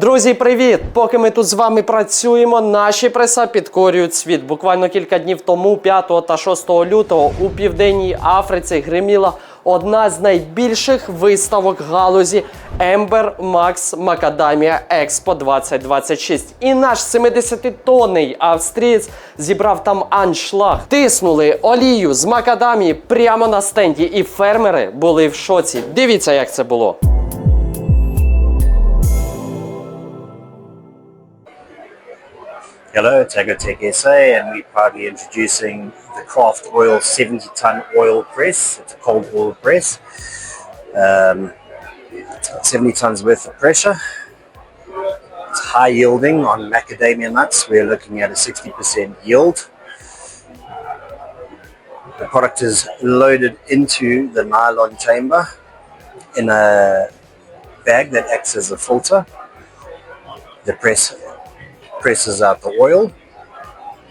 Друзі, привіт! Поки ми тут з вами працюємо, наші преса підкорюють світ. Буквально кілька днів тому, 5 та 6 лютого, у південній Африці гриміла одна з найбільших виставок галузі Ember Max Macadamia Expo 2026. І наш 70-тонний австрієць зібрав там аншлаг. Тиснули олію з макадамії прямо на стенді, і фермери були в шоці. Дивіться, як це було. Hello, it's Agrotech SA and we're proudly introducing the Craft Oil 70 ton oil press. It's a cold oil press. Um, 70 tons worth of pressure. It's high yielding on macadamia nuts. We're looking at a 60% yield. The product is loaded into the nylon chamber in a bag that acts as a filter. The press presses out the oil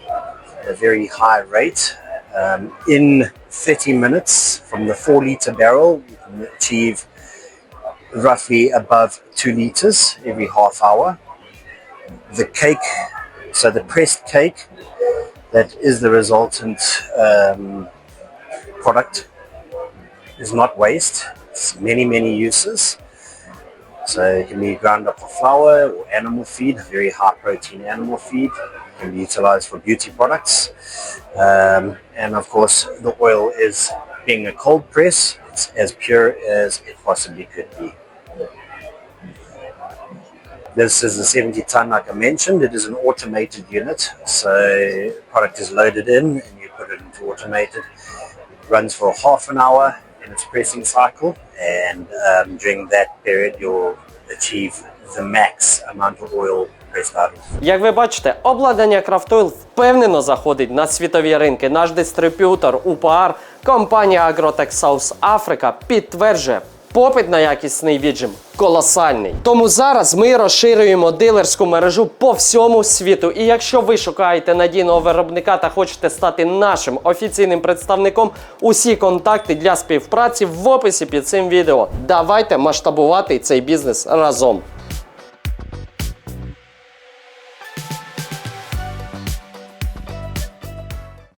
at a very high rate. Um, in 30 minutes from the 4 litre barrel, you can achieve roughly above 2 litres every half hour. The cake, so the pressed cake, that is the resultant um, product, is not waste. It's many, many uses. So it can be ground up for flour or animal feed, very high protein animal feed. It can be utilized for beauty products. Um, and of course, the oil is being a cold press. It's as pure as it possibly could be. This is a 70 ton, like I mentioned. It is an automated unit. So product is loaded in and you put it into automated. It runs for half an hour in its pressing cycle. And um, during that period, you'll achieve the max amount of oil pressed out Як ви бачите, обладнання Крафтойл впевнено заходить на світові ринки. Наш дистриб'ютор УПАР, компанія Agrotech South Africa підтверджує. Попит на якісний віджим колосальний. Тому зараз ми розширюємо дилерську мережу по всьому світу. І якщо ви шукаєте надійного виробника та хочете стати нашим офіційним представником, усі контакти для співпраці в описі під цим відео. Давайте масштабувати цей бізнес разом.